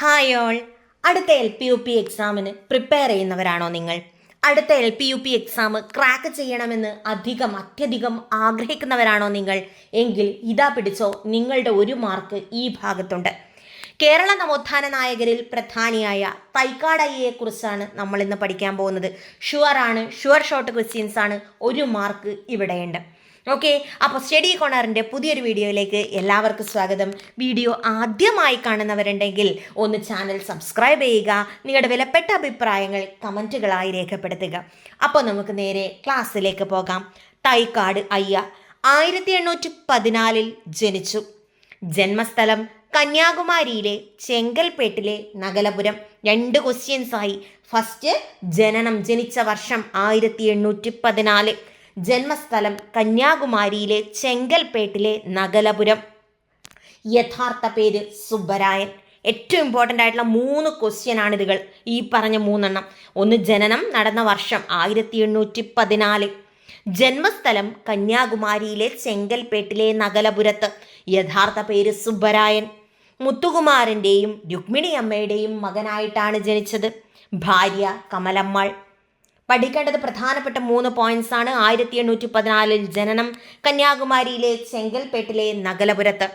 Hi all അടുത്ത L P U P എക്സാമിന് prepare ചെയ്യുന്നവരാണോ നിങ്ങൾ? അടുത്ത L P U P exam crack ചെയ്യണമെന്ന് അധികം അത്യധികം ആഗ്രഹിക്കുന്നവരാണോ നിങ്ങൾ? എങ്കിൽ ഇതാ പിടിച്ചോ നിങ്ങളുടെ ഒരു മാർക്ക് ഈ ഭാഗത്തുണ്ട്. കേരള നവോത്ഥാന നായകരിൽ പ്രധാനിയായ തൈക്കാടയ്യയെ കുറിച്ചാണ് നമ്മൾ ഇന്ന് പഠിക്കാൻ പോകുന്നത്. ഷുവർ ആണ് ഷുവർ ഷോർട്ട് ക്വസ്റ്റ്യൻസ് ആണ് ഒരു മാർക്ക് ഇവിടെയുണ്ട്. ഓക്കെ അപ്പോൾ സ്റ്റഡി കോണറിന്റെ പുതിയൊരു വീഡിയോയിലേക്ക് എല്ലാവർക്കും സ്വാഗതം. വീഡിയോ ആദ്യമായി കാണുന്നവരുണ്ടെങ്കിൽ ഒന്ന് ചാനൽ സബ്സ്ക്രൈബ് ചെയ്യുക നിങ്ങളുടെ വിലപ്പെട്ട അഭിപ്രായങ്ങൾ കമന്റുകളായി രേഖപ്പെടുത്തുക. അപ്പോൾ നമുക്ക് നേരെ ക്ലാസ്സിലേക്ക് പോകാം. തൈക്കാട് അയ്യ ആയിരത്തി എണ്ണൂറ്റി പതിനാലിൽ ജനിച്ചു. ജന്മസ്ഥലം കന്യാകുമാരിയിലെ ചെങ്കൽപ്പേട്ടിലെ നഗലപുരം. രണ്ട് ക്വസ്റ്റ്യൻസായി ഫസ്റ്റ് ജനനം ജനിച്ച വർഷം ആയിരത്തി എണ്ണൂറ്റി പതിനാല് ജന്മസ്ഥലം കന്യാകുമാരിയിലെ ചെങ്കൽപ്പേട്ടിലെ നഗലപുരം. യഥാർത്ഥ പേര് സുബ്ബരായൻ. ഏറ്റവും ഇമ്പോർട്ടന്റ് ആയിട്ടുള്ള മൂന്ന് ക്വസ്റ്റ്യൻ ആണ് ഇതുകൾ. ഈ പറഞ്ഞ മൂന്നെണ്ണം. ഒന്ന് ജനനം നടന്ന വർഷം ആയിരത്തി എണ്ണൂറ്റി പതിനാല് ജന്മസ്ഥലം കന്യാകുമാരിയിലെ ചെങ്കൽപ്പേട്ടിലെ നഗലപുരത്ത്. യഥാർത്ഥ പേര് സുബ്ബരായൻ. മുത്തുകുമാരന്റെയും രുക്മിണി അമ്മയുടെയും മകനായിട്ടാണ് ജനിച്ചത്. ഭാര്യ കമലമ്മാൾ. പഠിക്കേണ്ടത് പ്രധാനപ്പെട്ട മൂന്ന് പോയിന്റ്സ് ആണ്. ആയിരത്തി എണ്ണൂറ്റി പതിനാലിൽ ജനനം കന്യാകുമാരിയിലെ ചെങ്കൽപ്പേട്ടിലെ നഗലപുരത്ത്.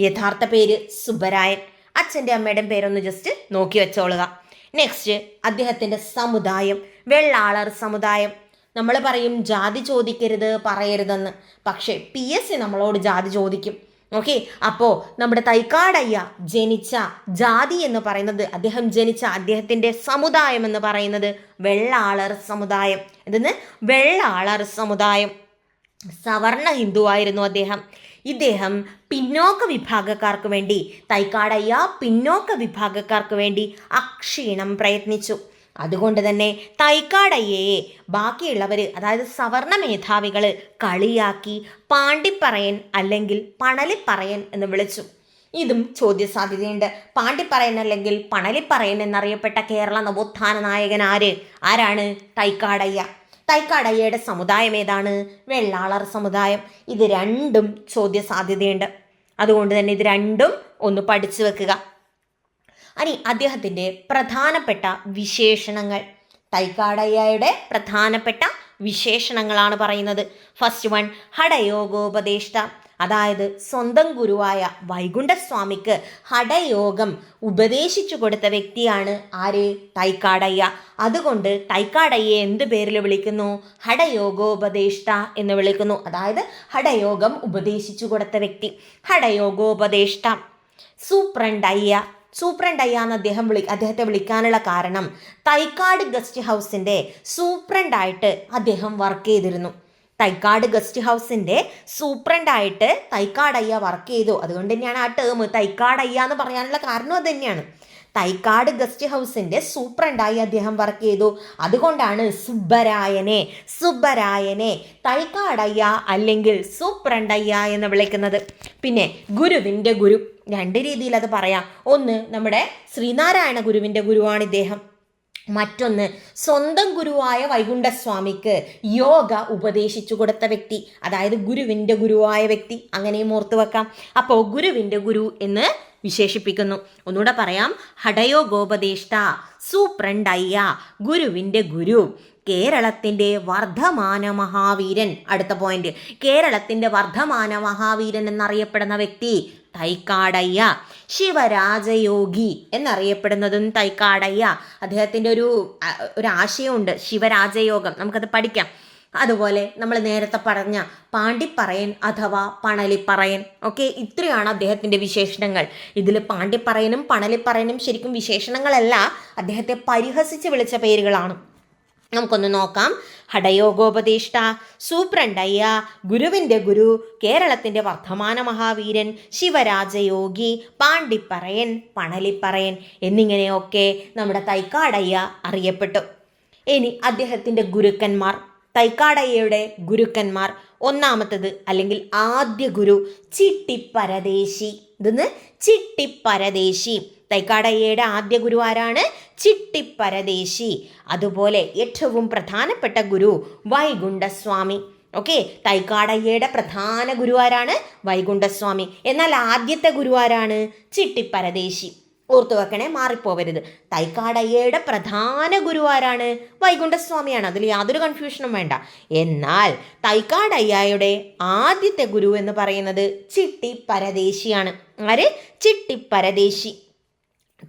യഥാർത്ഥ പേര് സുബ്ബരായൻ. അച്ഛന്റെ അമ്മയുടെ പേരൊന്ന് ജസ്റ്റ് നോക്കി വെച്ചോളുക. നെക്സ്റ്റ് അദ്ദേഹത്തിന്റെ സമുദായം വെള്ളാളർ സമുദായം. നമ്മൾ പറയും ജാതി ചോദിക്കരുത് പറയരുതെന്ന്. പക്ഷേ പി എസ് സി നമ്മളോട് ജാതി ചോദിക്കും. ഓക്കെ അപ്പോൾ നമ്മുടെ തൈക്കാടയ്യ ജനിച്ച ജാതി എന്ന് പറയുന്നത് അദ്ദേഹം ജനിച്ച അദ്ദേഹത്തിന്റെ സമുദായം എന്ന് പറയുന്നത് വെള്ളാളർ സമുദായം. എന്തെന്ന്? വെള്ളാളർ സമുദായം. സവർണ ഹിന്ദു ആയിരുന്നു അദ്ദേഹം. ഇദ്ദേഹം പിന്നോക്ക വിഭാഗക്കാർക്ക് വേണ്ടി തൈക്കാടയ്യ പിന്നോക്ക വിഭാഗക്കാർക്ക് വേണ്ടി അക്ഷീണം പ്രയത്നിച്ചു. അതുകൊണ്ട് തന്നെ തൈക്കാടയ്യയെ ബാക്കിയുള്ളവർ അതായത് സവർണ മേധാവികൾ കളിയാക്കി പാണ്ടിപ്പറയൻ അല്ലെങ്കിൽ പണലിപ്പറയൻ എന്ന് വിളിച്ചു. ഇതും ചോദ്യസാധ്യതയുണ്ട്. പാണ്ടിപ്പറയൻ അല്ലെങ്കിൽ പണലിപ്പറയൻ എന്നറിയപ്പെട്ട കേരള നവോത്ഥാന നായകൻ ആര്? ആരാണ്? തൈക്കാടയ്യ. തൈക്കാടയ്യയുടെ സമുദായം ഏതാണ്? വെള്ളാളർ സമുദായം. ഇത് രണ്ടും ചോദ്യസാധ്യതയുണ്ട്. അതുകൊണ്ട് തന്നെ ഇത് രണ്ടും ഒന്ന് പഠിച്ചു വെക്കുക. അനി അദ്ദേഹത്തിന്റെ പ്രധാനപ്പെട്ട വിശേഷണങ്ങൾ. തൈക്കാടയ്യയുടെ പ്രധാനപ്പെട്ട വിശേഷണങ്ങളാണ് പറയുന്നത്. ഫസ്റ്റ് വൺ ഹടയോഗോപദേഷ്ട അതായത് സ്വന്തം ഗുരുവായ വൈകുണ്ഠസ്വാമിക്ക് ഹടയോഗം ഉപദേശിച്ചു കൊടുത്ത വ്യക്തിയാണ് ആര്? തൈക്കാടയ്യ. അതുകൊണ്ട് തൈക്കാടയ്യെ എന്ത് പേരിൽ വിളിക്കുന്നു? ഹടയോഗോപദേഷ്ട എന്ന് വിളിക്കുന്നു. അതായത് ഹടയോഗം ഉപദേശിച്ചു കൊടുത്ത വ്യക്തി. ഹടയോഗോപദേഷ്ട സൂപ്രണ്ടയ്യ. സൂപ്രണ്ടയ്യ എന്ന് അദ്ദേഹം വിളി അദ്ദേഹത്തെ വിളിക്കാനുള്ള കാരണം തൈക്കാട് ഗസ്റ്റ് ഹൗസിന്റെ സൂപ്രണ്ടായിട്ട് അദ്ദേഹം വർക്ക് ചെയ്തിരുന്നു. തൈക്കാട് ഗസ്റ്റ് ഹൗസിന്റെ സൂപ്രണ്ടായിട്ട് തൈക്കാടയ്യ വർക്ക് ചെയ്തു. അതുകൊണ്ട് തന്നെയാണ് ആ ടേം തൈക്കാടയ്യ എന്ന് പറയാനുള്ള കാരണം അത് തന്നെയാണ്. തൈക്കാട് ഗസ്റ്റ് ഹൗസിന്റെ സൂപ്രണ്ടായി അദ്ദേഹം വർക്ക് ചെയ്തു. അതുകൊണ്ടാണ് സുബ്ബരായനെ സുബ്ബരായനെ തൈക്കാടയ്യ അല്ലെങ്കിൽ സൂപ്രണ്ടയ്യ എന്ന് വിളിക്കുന്നത്. പിന്നെ ഗുരുവിന്റെ ഗുരു രണ്ട് രീതിയിൽ അത് പറയാം. ഒന്ന് നമ്മുടെ ശ്രീനാരായണ ഗുരുവിന്റെ ഗുരുവാണ് ഇദ്ദേഹം. മറ്റൊന്ന് സ്വന്തം ഗുരുവായ വൈകുണ്ഠസ്വാമിക്ക് യോഗ ഉപദേശിച്ചു കൊടുത്ത വ്യക്തി. അതായത് ഗുരുവിന്റെ ഗുരുവായ വ്യക്തി. അങ്ങനെയും ഓർത്തു വെക്കാം. അപ്പോൾ ഗുരുവിന്റെ ഗുരു എന്ന് വിശേഷിപ്പിക്കുന്നു. ഒന്നുകൂടെ പറയാം. ഹടയോ ഗോപദേഷ്ട സൂപ്രണ്ടയ്യ ഗുരുവിന്റെ ഗുരു. കേരളത്തിന്റെ വർദ്ധമാന മഹാവീരൻ. അടുത്ത പോയിന്റ് കേരളത്തിന്റെ വർദ്ധമാന മഹാവീരൻ എന്നറിയപ്പെടുന്ന വ്യക്തി തൈക്കാടയ്യ. ശിവരാജയോഗി എന്നറിയപ്പെടുന്നതും തൈക്കാടയ്യ. അദ്ദേഹത്തിന്റെ ഒരു ഒരു ആശയമുണ്ട്. ശിവരാജയോഗം. നമുക്കത് പഠിക്കാം. അതുപോലെ നമ്മൾ നേരത്തെ പറഞ്ഞ പാണ്ടിപ്പറയൻ അഥവാ പണലിപ്പറയൻ. ഓക്കെ ഇത്രയാണ് അദ്ദേഹത്തിന്റെ വിശേഷണങ്ങൾ. ഇതിൽ പാണ്ടിപ്പറയനും പണലിപ്പറയനും ശരിക്കും വിശേഷണങ്ങളല്ല. അദ്ദേഹത്തെ പരിഹസിച്ച് വിളിച്ച പേരുകളാണ്. നമുക്കൊന്ന് നോക്കാം. ഹഠയോഗോപദേഷ്ട സൂപ്രണ്ടയ്യ ഗുരുവിന്റെ ഗുരു കേരളത്തിന്റെ വർദ്ധമാന മഹാവീരൻ ശിവരാജയോഗി പാണ്ടിപ്പറയൻ പണലിപ്പറയൻ എന്നിങ്ങനെയൊക്കെ നമ്മുടെ തൈക്കാടയ്യ അറിയപ്പെട്ടു. ഇനി അദ്ദേഹത്തിന്റെ ഗുരുക്കന്മാർ തൈക്കാടയ്യയുടെ ഗുരുക്കന്മാർ ഒന്നാമത്തത് അല്ലെങ്കിൽ ആദ്യ ഗുരു ചിട്ടിപ്പരദേശി. ഇതെന്ന്? ചിട്ടിപ്പരദേശി. തൈക്കാടയ്യയുടെ ആദ്യ ഗുരു ആരാണ് ചിട്ടിപ്പരദേശി. അതുപോലെ ഏറ്റവും പ്രധാനപ്പെട്ട ഗുരു വൈകുണ്ഠസ്വാമി. ഓക്കെ തൈക്കാടയ്യയുടെ പ്രധാന ഗുരു ആരാണ് വൈകുണ്ഠസ്വാമി. എന്നാൽ ആദ്യത്തെ ഗുരു ആരാണ് ചിട്ടിപ്പരദേശി. ഓർത്തു വെക്കണേ മാറിപ്പോവരുത്. തൈക്കാടയ്യയുടെ പ്രധാന ഗുരു ആരാണ് വൈകുണ്ഠസ്വാമിയാണ്. അതിൽ യാതൊരു കൺഫ്യൂഷനും വേണ്ട. എന്നാൽ തൈക്കാടയ്യയുടെ ആദ്യത്തെ ഗുരു എന്ന് പറയുന്നത് ചിട്ടി പരദേശിയാണ് ആര്? ചിട്ടി പരദേശി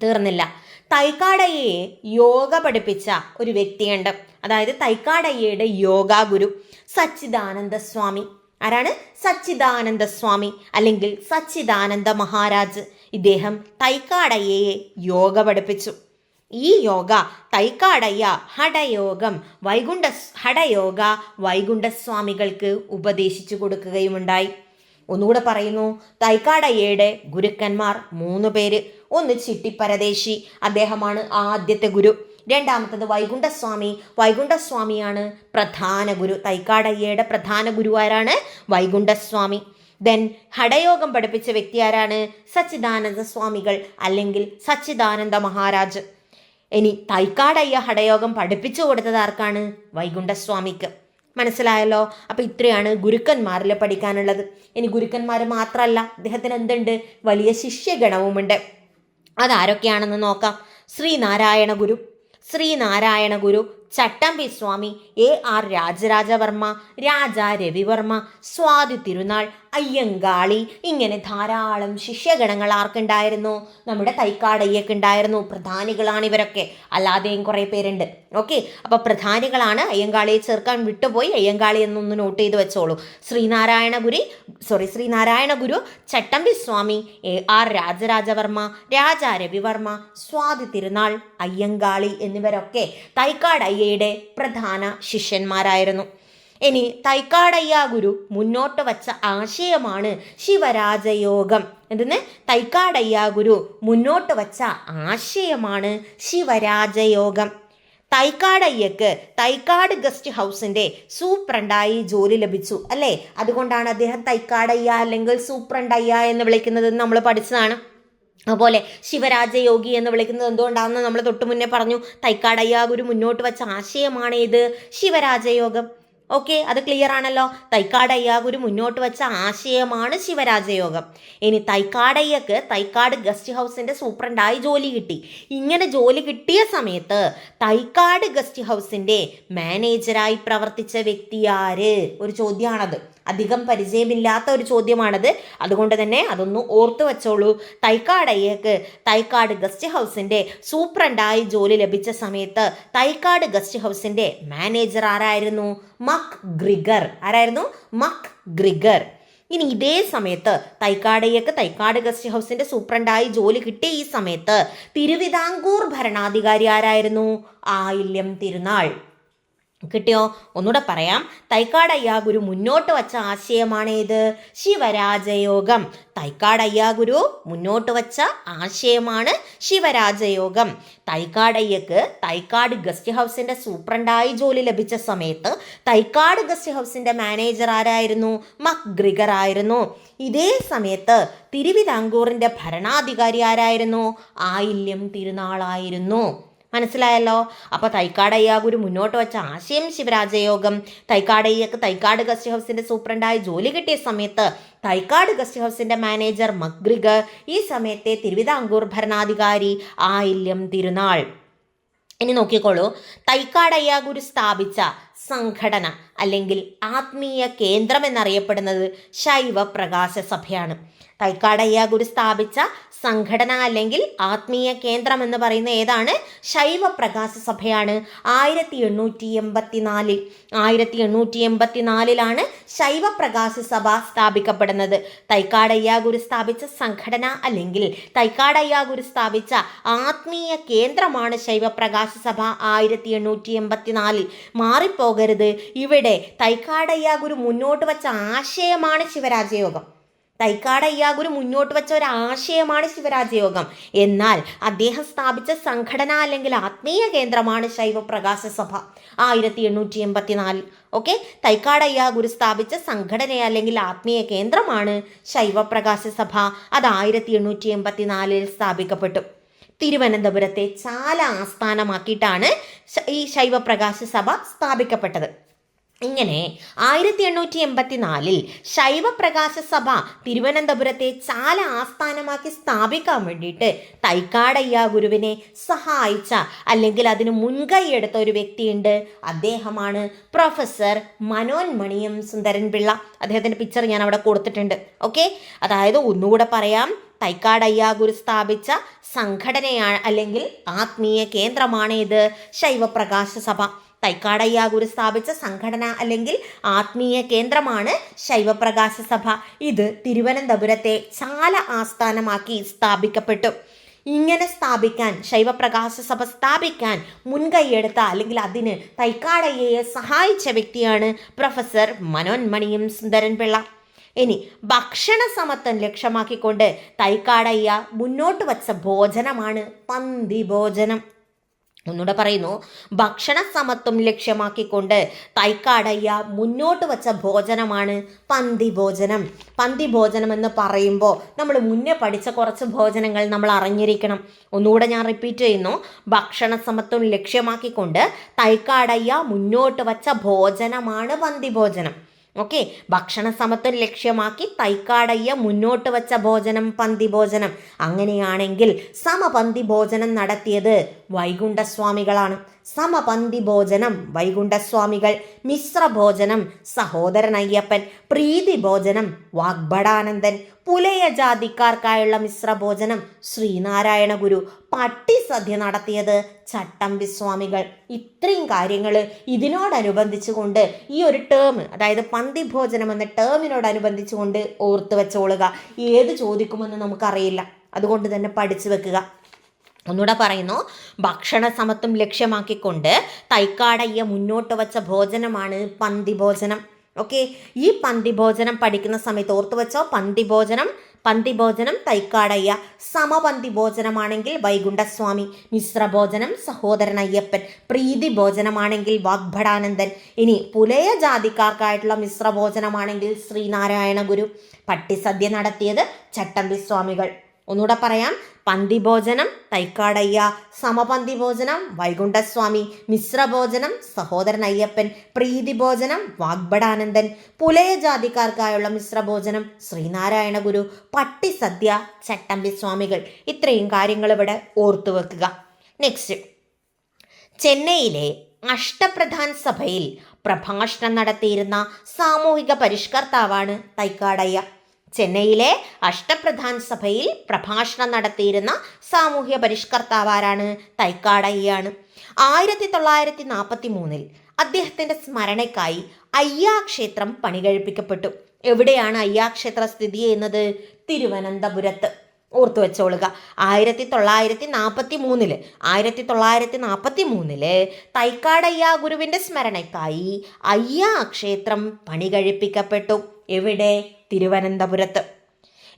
തീർന്നില്ല. തൈക്കാടയ്യയെ യോഗ പഠിപ്പിച്ച ഒരു വ്യക്തിയുണ്ട്. അതായത് തൈക്കാടയ്യയുടെ യോഗാ ഗുരു സച്ചിദാനന്ദ സ്വാമി ആരാണ്? സച്ചിദാനന്ദ സ്വാമി അല്ലെങ്കിൽ സച്ചിദാനന്ദ മഹാരാജ്. ഇദ്ദേഹം തൈക്കാടയ്യയെ യോഗ പഠിപ്പിച്ചു. ഈ യോഗ തൈക്കാടയ്യ ഹഠയോഗം വൈകുണ്ഠ ഹഠയോഗ വൈകുണ്ഠസ്വാമികൾക്ക് ഉപദേശിച്ചു കൊടുക്കുകയുമുണ്ടായി. ഒന്നുകൂടെ പറയുന്നു തൈക്കാടയ്യയുടെ ഗുരുക്കന്മാർ മൂന്ന് പേര്. ഒന്ന് ചിട്ടിപ്പരദേശി അദ്ദേഹമാണ് ആദ്യത്തെ ഗുരു. രണ്ടാമത്തത് വൈകുണ്ഠസ്വാമി. വൈകുണ്ഠസ്വാമിയാണ് പ്രധാന ഗുരു. തൈക്കാടയ്യയുടെ പ്രധാന ഗുരു ആരാണ് വൈകുണ്ഠസ്വാമി. ദെൻ ഹടയോഗം പഠിപ്പിച്ച വ്യക്തി ആരാണ്? സച്ചിദാനന്ദ സ്വാമികൾ അല്ലെങ്കിൽ സച്ചിദാനന്ദ മഹാരാജ്. ഇനി തൈക്കാടയ്യ ഹടയോഗം പഠിപ്പിച്ചു കൊടുത്തത് ആർക്കാണ്? വൈകുണ്ഠസ്വാമിക്ക്. മനസ്സിലായല്ലോ? അപ്പൊ ഇത്രയാണ് ഗുരുക്കന്മാരിൽ പഠിക്കാനുള്ളത്. ഇനി ഗുരുക്കന്മാർ മാത്രമല്ല അദ്ദേഹത്തിന് എന്തുണ്ട്? വലിയ ശിഷ്യഗണവുമുണ്ട്. അതാരൊക്കെയാണെന്ന് നോക്കാം. ശ്രീനാരായണ ഗുരു. ശ്രീനാരായണ ഗുരു ചട്ടമ്പി സ്വാമി എ ആർ രാജരാജവർമ്മ രാജാ രവിവർമ്മ സ്വാതി തിരുനാൾ അയ്യങ്കാളി ഇങ്ങനെ ധാരാളം ശിഷ്യഗണങ്ങൾ ആർക്കുണ്ടായിരുന്നു? നമ്മുടെ തൈക്കാടയ്യൊക്കെ ഉണ്ടായിരുന്നു. പ്രധാനികളാണ് ഇവരൊക്കെ. അല്ലാതെയും കുറേ പേരുണ്ട്. ഓക്കെ? അപ്പോൾ പ്രധാനികളാണ് അയ്യങ്കാളിയെ ചേർക്കാൻ വിട്ടുപോയി. അയ്യങ്കാളി എന്നൊന്ന് നോട്ട് ചെയ്ത് വെച്ചോളൂ. Sreenarayana Guru sorry Sreenarayana Guru Chattampi Swami A R Rajarajavarma Raja Ravivarma Swathi Thirunal Ayyankali എന്നിവരൊക്കെ തൈക്കാടയ്യയുടെ പ്രധാന ശിഷ്യന്മാരായിരുന്നു. ഇനി തൈക്കാടയ്യ ഗുരു മുന്നോട്ട് വച്ച ആശയമാണ് ശിവരാജയോഗം. എന്തെന്ന്? തൈക്കാടയ്യ ഗുരു മുന്നോട്ട് വച്ച ആശയമാണ് ശിവരാജയോഗം. തൈക്കാടയ്യക്ക് തൈക്കാട് ഗസ്റ്റ് ഹൗസിന്റെ സൂപ്രണ്ടായി ജോലി ലഭിച്ചു അല്ലേ? അതുകൊണ്ടാണ് അദ്ദേഹം തൈക്കാടയ്യ അല്ലെങ്കിൽ സൂപ്രണ്ടയ്യ എന്ന് വിളിക്കുന്നത് നമ്മൾ പഠിച്ചതാണ്. അതുപോലെ ശിവരാജയോഗി എന്ന് വിളിക്കുന്നത് എന്തുകൊണ്ടാണെന്ന് നമ്മൾ തൊട്ടു മുന്നേ പറഞ്ഞു. തൈക്കാടയ്യ ഗുരു മുന്നോട്ട് വച്ച ആശയമാണ് ഇത് ശിവരാജയോഗം. ഓക്കെ അത് ക്ലിയർ ആണല്ലോ. തൈക്കാടയ്യ ഗുരു മുന്നോട്ട് വെച്ച ആശയമാണ് ശിവരാജയോഗം. ഇനി തൈക്കാടയ്യക്ക് തൈക്കാട് ഗസ്റ്റ് ഹൗസിന്റെ സൂപ്രണ്ടായി ജോലി കിട്ടി. ഇങ്ങനെ ജോലി കിട്ടിയ സമയത്ത് തൈക്കാട് ഗസ്റ്റ് ഹൗസിന്റെ മാനേജരായി പ്രവർത്തിച്ച വ്യക്തിയാര് ഒരു ചോദ്യമാണത് അധികം പരിചയമില്ലാത്ത ഒരു ചോദ്യമാണത്. അതുകൊണ്ട് തന്നെ അതൊന്ന് ഓർത്തു വെച്ചോളൂ. തൈക്കാടയ്യക്ക് തൈക്കാട് ഗസ്റ്റ് ഹൗസിന്റെ സൂപ്രണ്ടായി ജോലി ലഭിച്ച സമയത്ത് തൈക്കാട് ഗസ്റ്റ് ഹൗസിന്റെ മാനേജർ ആരായിരുന്നു? മക് ഗ്രിഗർ. ആരായിരുന്നു? മക് ഗ്രിഗർ. ഇനി ഇതേ സമയത്ത് തൈക്കാടയ്യക്ക് തൈക്കാട് ഗസ്റ്റ് ഹൗസിന്റെ സൂപ്രണ്ടായി ജോലി കിട്ടിയ ഈ സമയത്ത് തിരുവിതാംകൂർ ഭരണാധികാരി ആരായിരുന്നു? ആയില്യം തിരുനാൾ. കിട്ടിയോ? ഒന്നുകൂടെ പറയാം. തൈക്കാട് ഗുരു മുന്നോട്ട് വച്ച ആശയമാണ് ഏത് ശിവരാജയോഗം. തൈക്കാട് ഗുരു മുന്നോട്ട് വച്ച ആശയമാണ് ശിവരാജയോഗം. തൈക്കാടയ്യക്ക് തൈക്കാട് ഗസ്റ്റ് ഹൗസിന്റെ സൂപ്രണ്ടായി ജോലി ലഭിച്ച സമയത്ത് തൈക്കാട് ഗസ്റ്റ് ഹൗസിന്റെ മാനേജർ ആരായിരുന്നു? മക് ഗ്രിഗർ ആയിരുന്നു ഇതേ സമയത്ത് തിരുവിതാംകൂറിന്റെ ഭരണാധികാരി ആരായിരുന്നു? ആയില്യം തിരുനാളായിരുന്നു. മനസ്സിലായല്ലോ? അപ്പോൾ തൈക്കാടയ്യ ഗുരു മുന്നോട്ട് വെച്ച ആശയം ശിവരാജയോഗം. തൈക്കാടയ്യക്ക് തൈക്കാട് ഗസ്റ്റ് ഹൗസിന്റെ സൂപ്രണ്ടായി ജോലി കിട്ടിയ സമയത്ത് തൈക്കാട് ഗസ്റ്റ് ഹൗസിന്റെ മാനേജർ മഗ്രിഗ് ഈ സമയത്തെ തിരുവിതാംകൂർ ഭരണാധികാരി ആയില്യം തിരുനാൾ. ഇനി നോക്കിക്കോളൂ. തൈക്കാടയ്യ ഗുരു സ്ഥാപിച്ച സംഘടന അല്ലെങ്കിൽ ആത്മീയ കേന്ദ്രം എന്നറിയപ്പെടുന്നത് ശൈവ പ്രകാശ സഭയാണ് തൈക്കാടയ്യ ഗുരു സ്ഥാപിച്ച സംഘടന അല്ലെങ്കിൽ ആത്മീയ കേന്ദ്രം എന്ന് പറയുന്ന ഏതാണ്? ശൈവ പ്രകാശ സഭയാണ്. ആയിരത്തി എണ്ണൂറ്റി എൺപത്തി നാലിൽ ആയിരത്തി എണ്ണൂറ്റി എൺപത്തി നാലിലാണ് ശൈവ പ്രകാശ സഭ സ്ഥാപിക്കപ്പെടുന്നത്. തൈക്കാടയ്യ ഗുരു സ്ഥാപിച്ച സംഘടന അല്ലെങ്കിൽ തൈക്കാടയ്യ ഗുരു സ്ഥാപിച്ച ആത്മീയ കേന്ദ്രമാണ് ശൈവ പ്രകാശ സഭ ആയിരത്തി എണ്ണൂറ്റി എൺപത്തി നാലിൽ മാറിപ്പോകരുത്. ഇവിടെ തൈക്കാടയ്യ ഗുരു മുന്നോട്ട് വച്ച ആശയമാണ് ശിവരാജയോഗം. തൈക്കാടയ്യ ഗുരു മുന്നോട്ട് വെച്ച ഒരു ആശയമാണ് ശിവരാജയോഗം. എന്നാൽ അദ്ദേഹം സ്ഥാപിച്ച സംഘടന അല്ലെങ്കിൽ ആത്മീയ കേന്ദ്രമാണ് ശൈവപ്രകാശ സഭ. ആയിരത്തി എണ്ണൂറ്റി എൺപത്തി നാലിൽ ഓക്കെ? തൈക്കാട് ഗുരു സ്ഥാപിച്ച സംഘടന അല്ലെങ്കിൽ ആത്മീയ കേന്ദ്രമാണ് ശൈവപ്രകാശ സഭ. അത് ആയിരത്തി എണ്ണൂറ്റി എൺപത്തി നാലിൽ സ്ഥാപിക്കപ്പെട്ടു. തിരുവനന്തപുരത്തെ ചാല ആസ്ഥാനമാക്കിയിട്ടാണ് ഈ ശൈവപ്രകാശ സഭ സ്ഥാപിക്കപ്പെട്ടത്. ഇങ്ങനെ ആയിരത്തി എണ്ണൂറ്റി എൺപത്തിനാലിൽ ശൈവപ്രകാശ സഭ തിരുവനന്തപുരത്തെ ചാല ആസ്ഥാനമാക്കി സ്ഥാപിക്കാൻ വേണ്ടിയിട്ട് തൈക്കാടയ്യ ഗുരുവിനെ സഹായിച്ച അല്ലെങ്കിൽ അതിന് മുൻകൈ എടുത്ത ഒരു വ്യക്തിയുണ്ട്. അദ്ദേഹമാണ് പ്രൊഫസർ മനോന്മണിയും സുന്ദരൻ പിള്ള അദ്ദേഹത്തിന്റെ പിക്ചർ ഞാൻ അവിടെ കൊടുത്തിട്ടുണ്ട്. ഓക്കെ അതായത് ഒന്നുകൂടെ പറയാം. തൈക്കാടയ്യ ഗുരു സ്ഥാപിച്ച സംഘടനയാണ് അല്ലെങ്കിൽ ആത്മീയ കേന്ദ്രമാണ് ഇത് ശൈവപ്രകാശ സഭ. തൈക്കാടയ്യ ഗുരു സ്ഥാപിച്ച സംഘടന അല്ലെങ്കിൽ ആത്മീയ കേന്ദ്രമാണ് ശൈവപ്രകാശ സഭ. ഇത് തിരുവനന്തപുരത്തെ ചാല ആസ്ഥാനമാക്കി സ്ഥാപിക്കപ്പെട്ടു. ഇങ്ങനെ സ്ഥാപിക്കാൻ ശൈവപ്രകാശ സഭ സ്ഥാപിക്കാൻ മുൻകൈയെടുത്ത അല്ലെങ്കിൽ അതിന് തൈക്കാടയ്യയെ സഹായിച്ച വ്യക്തിയാണ് പ്രൊഫസർ മനോന്മണിയും സുന്ദരൻ പിള്ള ഇനി ഭക്ഷണ സമത്വം ലക്ഷ്യമാക്കിക്കൊണ്ട് തൈക്കാടയ്യ മുന്നോട്ട് വച്ച ഭോജനമാണ് പന്തി ഭോജനം ഒന്നുകൂടെ പറയുന്നു. ഭക്ഷണ സമത്വം ലക്ഷ്യമാക്കിക്കൊണ്ട് തൈക്കാടയ്യ മുന്നോട്ട് വച്ച ഭോജനമാണ് പന്തി ഭോജനം പന്തി ഭോജനം എന്ന് പറയുമ്പോൾ നമ്മൾ മുന്നേ പഠിച്ച കുറച്ച് ഭോജനങ്ങൾ നമ്മൾ അറിഞ്ഞിരിക്കണം. ഒന്നുകൂടെ ഞാൻ റിപ്പീറ്റ് ചെയ്യുന്നു. ഭക്ഷണ സമത്വം ലക്ഷ്യമാക്കിക്കൊണ്ട് തൈക്കാടയ്യ മുന്നോട്ട് വച്ച ഭോജനമാണ് പന്തി ഭോജനം ഓക്കെ ഭക്ഷണ സമത്വം ലക്ഷ്യമാക്കി തൈക്കാടയ്യ മുന്നോട്ട് വച്ച ഭോജനം പന്തി ഭോജനം അങ്ങനെയാണെങ്കിൽ സമപന്തി ഭോജനം നടത്തിയത് വൈകുണ്ഠസ്വാമികളാണ്. സമപന്തി ഭോജനം വൈകുണ്ഠസ്വാമികൾ മിശ്രഭോജനം സഹോദരൻ അയ്യപ്പൻ പ്രീതി ഭോജനം വാഗ്ഭടാനന്ദൻ പുലയ ജാതിക്കാർക്കായുള്ള മിശ്രഭോജനം ശ്രീനാരായണ ഗുരു പട്ടിസദ്യ നടത്തിയത് ചട്ടമ്പി സ്വാമികൾ. ഇത്രയും കാര്യങ്ങൾ ഇതിനോടനുബന്ധിച്ചുകൊണ്ട് ഈ ഒരു ടേം അതായത് പന്തി ഭോജനം എന്ന ടേമിനോടനുബന്ധിച്ചുകൊണ്ട് ഓർത്ത് വെച്ചോളുക. ഏത് ചോദിക്കുമെന്ന് നമുക്കറിയില്ല. അതുകൊണ്ട് തന്നെ പഠിച്ചു വെക്കുക. ഒന്നുകൂടെ പറയുന്നു. ഭക്ഷണ സമത്വം ലക്ഷ്യമാക്കിക്കൊണ്ട് തൈക്കാടയ്യ മുന്നോട്ട് വച്ച ഭോജനമാണ് പന്തി ഭോജനം ഓക്കെ ഈ പന്തി ഭോജനം പഠിക്കുന്ന സമയത്ത് ഓർത്തു വെച്ചോ. പന്തി ഭോജനം ഭോജനം തൈക്കാടയ്യ. സമപന്തി ഭോജനമാണെങ്കിൽ വൈകുണ്ഠസ്വാമി മിശ്രഭോജനം സഹോദരൻ അയ്യപ്പൻ പ്രീതി ഭോജനമാണെങ്കിൽ വാഗ്ഭടാനന്ദൻ. ഇനി പുലയ ജാതിക്കാർക്കായിട്ടുള്ള മിശ്രഭോജനമാണെങ്കിൽ ശ്രീനാരായണ ഗുരു പട്ടിസദ്യ നടത്തിയത് ചട്ടമ്പി സ്വാമികൾ. ഒന്നുകൂടെ പറയാം. പന്തിഭോജനം തൈക്കാടയ്യ സമപന്തി ഭോജനം വൈകുണ്ഠസ്വാമി മിശ്രഭോജനം സഹോദരൻ അയ്യപ്പൻ പ്രീതിഭോജനം വാഗ്ബടാനന്ദൻ പുലയ ജാതിക്കാർക്കായുള്ള മിശ്രഭോജനം ശ്രീനാരായണ ഗുരു പട്ടിസദ്യ ചട്ടമ്പി സ്വാമികൾ. ഇത്രയും കാര്യങ്ങൾ ഇവിടെ ഓർത്തു വെക്കുക. നെക്സ്റ്റ് ചെന്നൈയിലെ അഷ്ടപ്രധാൻ സഭയിൽ പ്രഭാഷണം നടത്തിയിരുന്ന സാമൂഹിക പരിഷ്കർത്താവാണ് തൈക്കാടയ്യ. ചെന്നൈയിലെ അഷ്ടപ്രധാൻ സഭയിൽ പ്രഭാഷണം നടത്തിയിരുന്ന സാമൂഹ്യ പരിഷ്കർത്താവാരാണ് തൈക്കാടയ്യാണ്. ആയിരത്തി തൊള്ളായിരത്തി നാൽപ്പത്തി മൂന്നിൽ അദ്ദേഹത്തിന്റെ സ്മരണയ്ക്കായി അയ്യാ ക്ഷേത്രം പണികഴിപ്പിക്കപ്പെട്ടു. എവിടെയാണ് അയ്യാ ക്ഷേത്രം സ്ഥിതി ചെയ്യുന്നത്? തിരുവനന്തപുരത്ത്. ഓർത്തു വെച്ചോളുക. ആയിരത്തി തൊള്ളായിരത്തി നാൽപ്പത്തി മൂന്നിൽ ആയിരത്തി തൊള്ളായിരത്തി നാൽപ്പത്തി മൂന്നിൽ തൈക്കാടയ്യ ഗുരുവിന്റെ സ്മരണയ്ക്കായി അയ്യ ക്ഷേത്രം പണി പണികഴിപ്പിക്കപ്പെട്ടു. എവിടെ? തിരുവനന്തപുരത്ത്.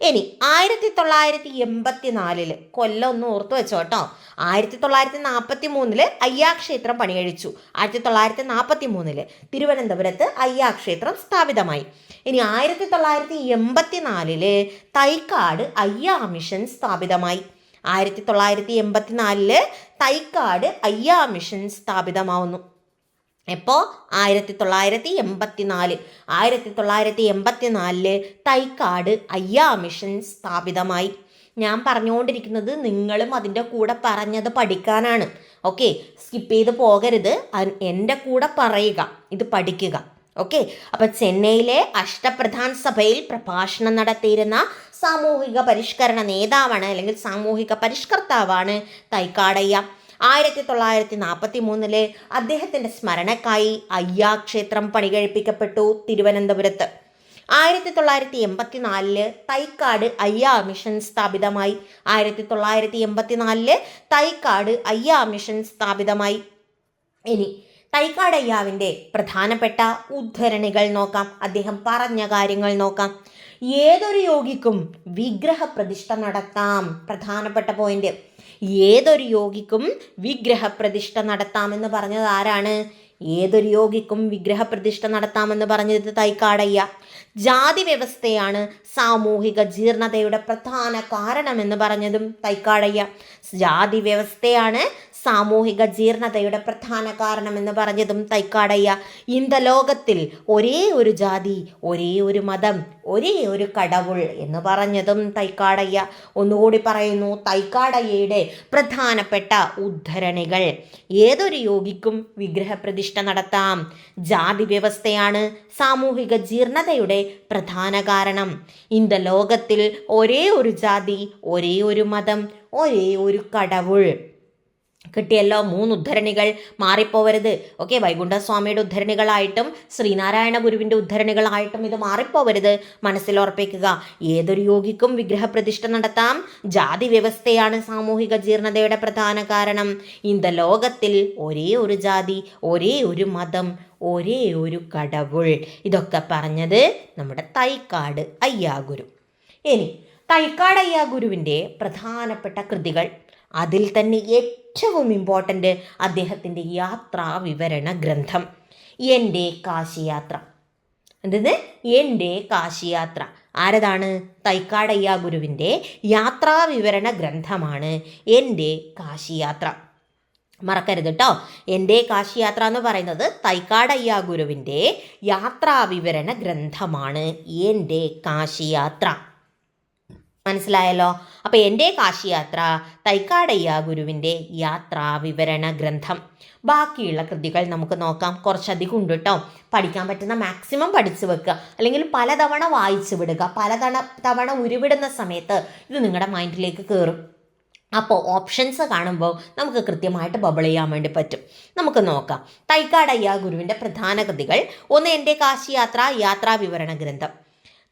ഇനി ആയിരത്തി തൊള്ളായിരത്തി എൺപത്തി നാലിൽ കൊല്ലം ഒന്ന് ഓർത്തു വെച്ചോ കേട്ടോ ആയിരത്തി തൊള്ളായിരത്തി നാൽപ്പത്തി മൂന്നിൽ അയ്യാക്ഷേത്രം പണികഴിച്ചു. ആയിരത്തി തൊള്ളായിരത്തി നാൽപ്പത്തി മൂന്നിൽ തിരുവനന്തപുരത്ത് അയ്യാക്ഷേത്രം സ്ഥാപിതമായി. ഇനി ആയിരത്തി തൊള്ളായിരത്തി എൺപത്തി നാലിൽ തൈക്കാട് അയ്യാ മിഷൻ സ്ഥാപിതമായി. ആയിരത്തി തൊള്ളായിരത്തി എൺപത്തി നാലിൽ തൈക്കാട് അയ്യാ മിഷൻ സ്ഥാപിതമാവുന്നു. എപ്പോൾ ആയിരത്തി തൊള്ളായിരത്തി എൺപത്തി നാല് ആയിരത്തി തൊള്ളായിരത്തി എൺപത്തി നാലിൽ തൈക്കാട് അയ്യാ മിഷൻ സ്ഥാപിതമായി. ഞാൻ പറഞ്ഞുകൊണ്ടിരിക്കുന്നത് നിങ്ങളും അതിന്റെ കൂടെ പറഞ്ഞത് പഠിക്കാനാണ്. ഓക്കെ? സ്കിപ്പ് ചെയ്ത് പോകരുത്. എന്റെ കൂടെ പറയുക. ഇത് പഠിക്കുക. ഓക്കെ അപ്പം ചെന്നൈയിലെ അഷ്ടപ്രധാൻ സഭയിൽ പ്രഭാഷണം നടത്തിയിരുന്ന സാമൂഹിക പരിഷ്കരണ നേതാവാണ് അല്ലെങ്കിൽ സാമൂഹിക പരിഷ്കർത്താവാണ് തൈക്കാടയ്യ. ആയിരത്തി തൊള്ളായിരത്തി നാൽപ്പത്തി മൂന്നിൽ അദ്ദേഹത്തിന്റെ സ്മരണക്കായി അയ്യാ ക്ഷേത്രം പണികഴിപ്പിക്കപ്പെട്ടു തിരുവനന്തപുരത്ത്. ആയിരത്തി തൊള്ളായിരത്തി എൺപത്തി നാലിൽ തൈക്കാട് അയ്യാ മിഷൻ സ്ഥാപിതമായി. ആയിരത്തി തൊള്ളായിരത്തി എൺപത്തി നാലിൽ തൈക്കാട് അയ്യാ മിഷൻ സ്ഥാപിതമായി. ഇനി തൈക്കാടയ്യാവിന്റെ പ്രധാനപ്പെട്ട ഉദ്ധരണികൾ നോക്കാം. അദ്ദേഹം പറഞ്ഞ കാര്യങ്ങൾ നോക്കാം. ഏതൊരു യോഗിക്കും വിഗ്രഹ പ്രതിഷ്ഠ നടത്താം. പ്രധാനപ്പെട്ട പോയിന്റ്. ഏതൊരു യോഗിക്കും വിഗ്രഹ പ്രതിഷ്ഠ നടത്താമെന്ന് പറഞ്ഞത് ആരാണ്? ഏതൊരു യോഗിക്കും വിഗ്രഹ പ്രതിഷ്ഠ നടത്താമെന്ന് പറഞ്ഞത് തൈക്കാടയ്യ. ജാതി വ്യവസ്ഥയാണ് സാമൂഹിക ജീർണതയുടെ പ്രധാന കാരണമെന്ന് പറഞ്ഞതും തൈക്കാടയ്യ. ജാതി വ്യവസ്ഥയാണ് സാമൂഹിക ജീർണതയുടെ പ്രധാന കാരണമെന്ന് പറഞ്ഞതും തൈക്കാടയ്യ. ഇന്ത ലോകത്തിൽ ഒരേ ഒരു ജാതി ഒരേ ഒരു മതം ഒരേ ഒരു കടവുൾ എന്ന് പറഞ്ഞതും തൈക്കാടയ്യ. ഒന്നുകൂടി പറയുന്നു തൈക്കാടയ്യയുടെ പ്രധാനപ്പെട്ട ഉദ്ധരണികൾ. ഏതൊരു യോഗിക്കും വിഗ്രഹപ്രതിഷ്ഠ നടത്താം. ജാതി വ്യവസ്ഥയാണ് സാമൂഹിക ജീർണതയുടെ പ്രധാന കാരണം. ഇന്ത ലോകത്തിൽ ഒരേ ഒരു ജാതി ഒരേ ഒരു മതം ഒരേ ഒരു കടവുൾ. കിട്ടിയല്ലോ മൂന്ന് ഉദ്ധരണികൾ മാറിപ്പോവരുത്. ഓക്കെ വൈകുണ്ഠസ്വാമിയുടെ ഉദ്ധരണികളായിട്ടും ശ്രീനാരായണ ഗുരുവിന്റെ ഉദ്ധരണികളായിട്ടും ഇത് മാറിപ്പോവരുത്. മനസ്സിൽ ഉറപ്പിക്കുക. ഏതൊരു യോഗിക്കും വിഗ്രഹപ്രതിഷ്ഠ നടത്താം. ജാതി വ്യവസ്ഥയാണ് സാമൂഹിക ജീർണതയുടെ പ്രധാന കാരണം. ഇന്ത ലോകത്തിൽ ഒരേ ഒരു ജാതി ഒരേ ഒരു മതം ഒരേ ഒരു കടവുൾ. ഇതൊക്കെ പറഞ്ഞത് നമ്മുടെ തൈക്കാട് അയ്യാഗുരു. ഇനി തൈക്കാട് അയ്യാഗുരുവിന്റെ പ്രധാനപ്പെട്ട കൃതികൾ. അതിൽ തന്നെ ഏറ്റവും ഇമ്പോർട്ടന്റ് അദ്ദേഹത്തിന്റെ യാത്രാ വിവരണ ഗ്രന്ഥം. എന്റെ കാശിയാത്ര. അതായത് എന്റെ കാശിയാത്ര. ആരതാണ്? തൈക്കാടയ്യ ഗുരുവിന്റെ യാത്രാ വിവരണ ഗ്രന്ഥമാണ് എന്റെ കാശിയാത്ര. മറക്കരുത് കേട്ടോ എന്റെ കാശിയാത്ര എന്ന് പറയുന്നത് തൈക്കാടയ്യ ഗുരുവിന്റെ യാത്രാ വിവരണ ഗ്രന്ഥമാണ് എന്റെ കാശിയാത്ര. മനസ്സിലായല്ലോ? അപ്പോൾ എന്റെ കാശിയാത്ര തൈക്കാടയ്യ ഗുരുവിന്റെ യാത്രാ വിവരണ ഗ്രന്ഥം. ബാക്കിയുള്ള കൃതികൾ നമുക്ക് നോക്കാം. കുറച്ചധികം ഉണ്ട് കേട്ടോ പഠിക്കാൻ പറ്റുന്ന മാക്സിമം പഠിച്ചു വെക്കുക. അല്ലെങ്കിൽ പലതവണ വായിച്ചു വിടുക. പലതവണ തവണ ഉരുവിടുന്ന സമയത്ത് ഇത് നിങ്ങളുടെ മൈൻഡിലേക്ക് കയറും അപ്പോൾ ഓപ്ഷൻസ് കാണുമ്പോൾ നമുക്ക് കൃത്യമായിട്ട് ബബിൾ ചെയ്യാൻ വേണ്ടി പറ്റും. നമുക്ക് നോക്കാം. തൈക്കാടയ്യ ഗുരുവിന്റെ പ്രധാന കൃതികൾ. ഒന്ന് എന്റെ കാശി യാത്ര യാത്രാ വിവരണ ഗ്രന്ഥം.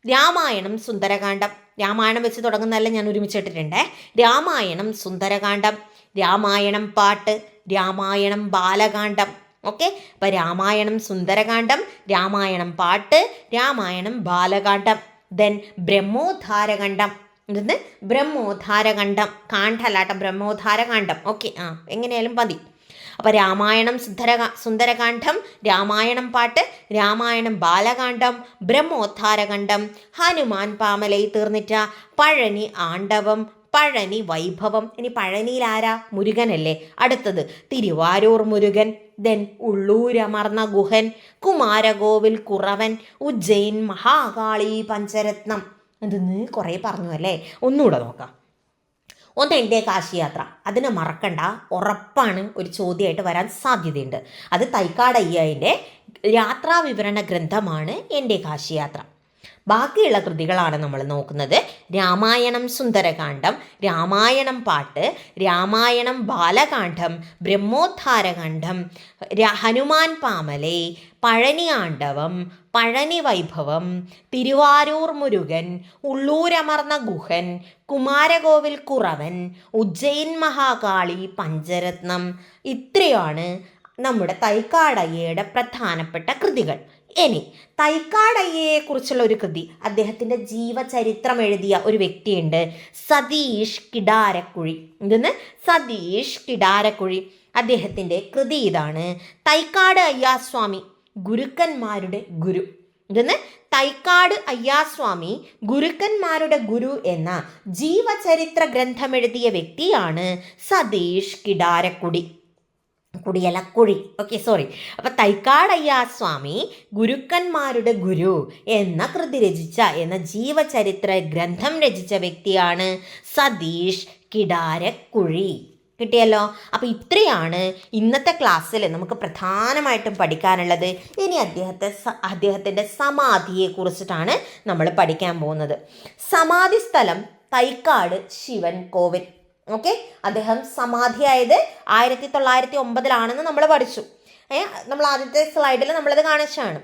രാമായണം സുന്ദരകാന്ഡം. രാമായണം വെച്ച് തുടങ്ങുന്നതല്ല ഞാൻ ഒരുമിച്ചിട്ടിട്ടുണ്ട്. രാമായണം സുന്ദരകാന്ഡം. രാമായണം പാട്ട്. രാമായണം ബാലകാന്ഡം. ഓക്കെ? അപ്പം രാമായണം സുന്ദരകാന്ഡം രാമായണം പാട്ട് രാമായണം ബാലകാന്ഡം. ദെൻ ബ്രഹ്മോദ്ധാരകണ്ഠം എന്തെന്ന്? ബ്രഹ്മോദ്ധാരകണ്ഠം കാണ്ഡല്ലാട്ടം ബ്രഹ്മോദ്ധാരകാന്ഡം. ഓക്കെ ആ എങ്ങനെയായാലും മതി. അപ്പോൾ രാമായണം സുന്ദര സുന്ദരകാന്ഡം രാമായണം പാട്ട് രാമായണം ബാലകാന്ഡം ബ്രഹ്മോദ്ധാരകണ്ഠം ഹനുമാൻ പാമലൈ തീർന്നിട്ട പഴനി ആണ്ടവം പഴനി വൈഭവം. ഇനി പഴനിയിൽ ആരാ? മുരുകനല്ലേ. അടുത്തത് തിരുവാരൂർ മുരുകൻ ദെൻ ഉള്ളൂരമർന്ന ഗുഹൻ കുമാരകോവിൽ കുറവൻ ഉജ്ജയിൻ മഹാകാളി പഞ്ചരത്നം. എന്തെന്ന്? കുറേ പറഞ്ഞു അല്ലേ? ഒന്നുകൂടെ നോക്കാം. ഒന്ന് എന്റെ കാശിയാത്ര. അതിനെ മറക്കണ്ട. ഉറപ്പാണ് ഒരു ചോദ്യമായിട്ട് വരാൻ സാധ്യതയുണ്ട്. അത് തൈക്കാടയ്യന്റെ യാത്രാ വിവരണ ഗ്രന്ഥമാണ് എന്റെ കാശിയാത്ര. ബാക്കിയുള്ള കൃതികളാണ് നമ്മൾ നോക്കുന്നത്. രാമായണം സുന്ദരകാന്ഡം രാമായണം പാട്ട് രാമായണം ബാലകാന്ഡം ബ്രഹ്മോദ്ധാരകാന്ഡം ഹനുമാൻ പാമലൈ പഴനിയാണ്ഡവം പഴനി വൈഭവം തിരുവാരൂർ മുരുകൻ ഉള്ളൂരമർന്ന ഗുഹൻ കുമാരകോവിൽ കുറവൻ ഉജ്ജയിൻ മഹാകാളി പഞ്ചരത്നം ഇത്രയാണ് നമ്മുടെ തൈക്കാടയ്യയുടെ പ്രധാനപ്പെട്ട കൃതികൾ. ഇനി തൈക്കാടയ്യയെ കുറിച്ചുള്ള ഒരു കൃതി. അദ്ദേഹത്തിന്റെ ജീവചരിത്രം എഴുതിയ ഒരു വ്യക്തിയുണ്ട്. സതീഷ് കിടാരക്കുഴി. എന്തെന്ന് സതീഷ് കിടാരക്കുഴി. അദ്ദേഹത്തിന്റെ കൃതി ഇതാണ്. തൈക്കാട് അയ്യാസ്വാമി ഗുരുക്കന്മാരുടെ ഗുരു. ഇതെന്ന് തൈക്കാട് അയ്യാസ്വാമി ഗുരുക്കന്മാരുടെ ഗുരു എന്ന ജീവചരിത്ര ഗ്രന്ഥമെഴുതിയ വ്യക്തിയാണ് സതീഷ് കിടാരക്കുടി. കുടിയല കുഴി. ഓക്കെ സോറി അപ്പം തൈക്കാടയ്യ സ്വാമി ഗുരുക്കന്മാരുടെ ഗുരു എന്ന കൃതി രചിച്ച എന്ന ജീവചരിത്ര ഗ്രന്ഥം രചിച്ച വ്യക്തിയാണ് സതീഷ് കിടാരക്കുഴി. കിട്ടിയല്ലോ? അപ്പോൾ ഇത്രയാണ് ഇന്നത്തെ ക്ലാസ്സിൽ നമുക്ക് പ്രധാനമായിട്ടും പഠിക്കാനുള്ളത്. ഇനി അദ്ദേഹത്തെ അദ്ദേഹത്തിന്റെ സമാധിയെ കുറിച്ചിട്ടാണ് നമ്മൾ പഠിക്കാൻ പോകുന്നത്. സമാധി സ്ഥലം തൈക്കാട് ശിവൻ കോവിൽ. ഓക്കെ അദ്ദേഹം സമാധിയായത് ആയിരത്തി തൊള്ളായിരത്തി ഒമ്പതിലാണെന്ന് നമ്മൾ പഠിച്ചു. നമ്മൾ ആദ്യത്തെ സ്ലൈഡിൽ നമ്മളത് കാണിച്ചാണ്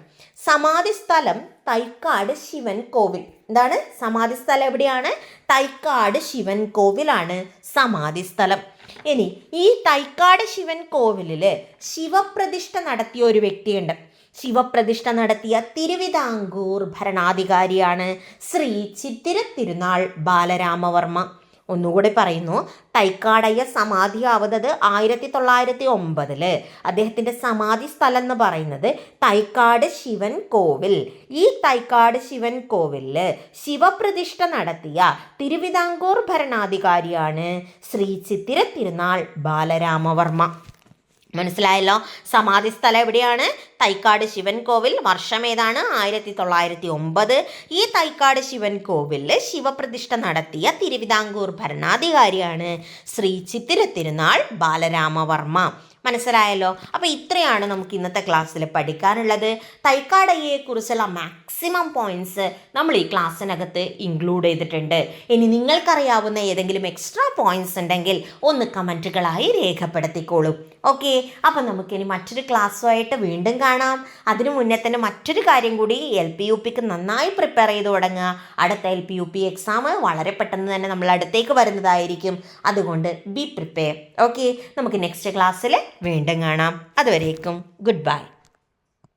സമാധി സ്ഥലം തൈക്കാട് ശിവൻ കോവിൽ. എന്താണ്? സമാധി സ്ഥലം എവിടെയാണ്? തൈക്കാട് ശിവൻ കോവിലാണ് സമാധി സ്ഥലം ഇനി ഈ തൈക്കാട് ശിവൻ കോവിലിൽ ശിവപ്രതിഷ്ഠ നടത്തിയ ഒരു വ്യക്തിയുണ്ട്. ശിവപ്രതിഷ്ഠ നടത്തിയ തിരുവിതാംകൂർ ഭരണാധികാരിയാണ് ശ്രീ ചിത്തിര തിരുനാൾ ബാലരാമവർമ്മ. ഒന്നുകൂടി പറയുന്നു. തൈക്കാടയ്യ സമാധിയാവുന്നത് ആയിരത്തി തൊള്ളായിരത്തി ഒമ്പതിൽ അദ്ദേഹത്തിന്റെ സമാധി സ്ഥലം എന്ന് പറയുന്നത് തൈക്കാട് ശിവൻ കോവിൽ. ഈ തൈക്കാട് ശിവൻ കോവിലിൽ ശിവപ്രതിഷ്ഠ നടത്തിയ തിരുവിതാംകൂർ ഭരണാധികാരിയാണ് ശ്രീ ചിത്തിര തിരുനാൾ ബാലരാമവർമ്മ. മനസ്സിലായല്ലോ? സമാധി സ്ഥലം എവിടെയാണ്? തൈക്കാട് ശിവൻ കോവിൽ വർഷം ഏതാണ്? ആയിരത്തി തൊള്ളായിരത്തി ഒമ്പത് ഈ തൈക്കാട് ശിവൻ കോവിലിൽ ശിവപ്രതിഷ്ഠ നടത്തിയ തിരുവിതാംകൂർ ഭരണാധികാരിയാണ് ശ്രീ ചിത്തിര തിരുനാൾ ബാലരാമവർമ്മ. മനസ്സിലായല്ലോ? അപ്പോൾ ഇത്രയാണ് നമുക്ക് ഇന്നത്തെ ക്ലാസ്സിൽ പഠിക്കാനുള്ളത്. തൈക്കാടയ്യയെക്കുറിച്ചുള്ള മാക്സിമം പോയിന്റ്സ് നമ്മൾ ഈ ക്ലാസ്സിനകത്ത് ഇൻക്ലൂഡ് ചെയ്തിട്ടുണ്ട്. ഇനി നിങ്ങൾക്കറിയാവുന്ന ഏതെങ്കിലും എക്സ്ട്രാ പോയിന്റ്സ് ഉണ്ടെങ്കിൽ ഒന്ന് കമന്റുകളായി രേഖപ്പെടുത്തിക്കോളൂ. ഓക്കെ അപ്പം നമുക്കിനി മറ്റൊരു ക്ലാസ്സുമായിട്ട് വീണ്ടും കാണാം. അതിനു മുന്നേ തന്നെ മറ്റൊരു കാര്യം കൂടി എൽ പി യു പിക്ക് നന്നായി പ്രിപ്പയർ ചെയ്ത് തുടങ്ങുക. അടുത്ത L P U P exam വളരെ പെട്ടെന്ന് തന്നെ നമ്മൾ അടുത്തേക്ക് വരുന്നതായിരിക്കും. അതുകൊണ്ട് ബി പ്രിപ്പയർ ഓക്കെ നമുക്ക് നെക്സ്റ്റ് ക്ലാസ്സിൽ വീണ്ടും കാണാം. അതുവരേക്കും ഗുഡ് ബൈ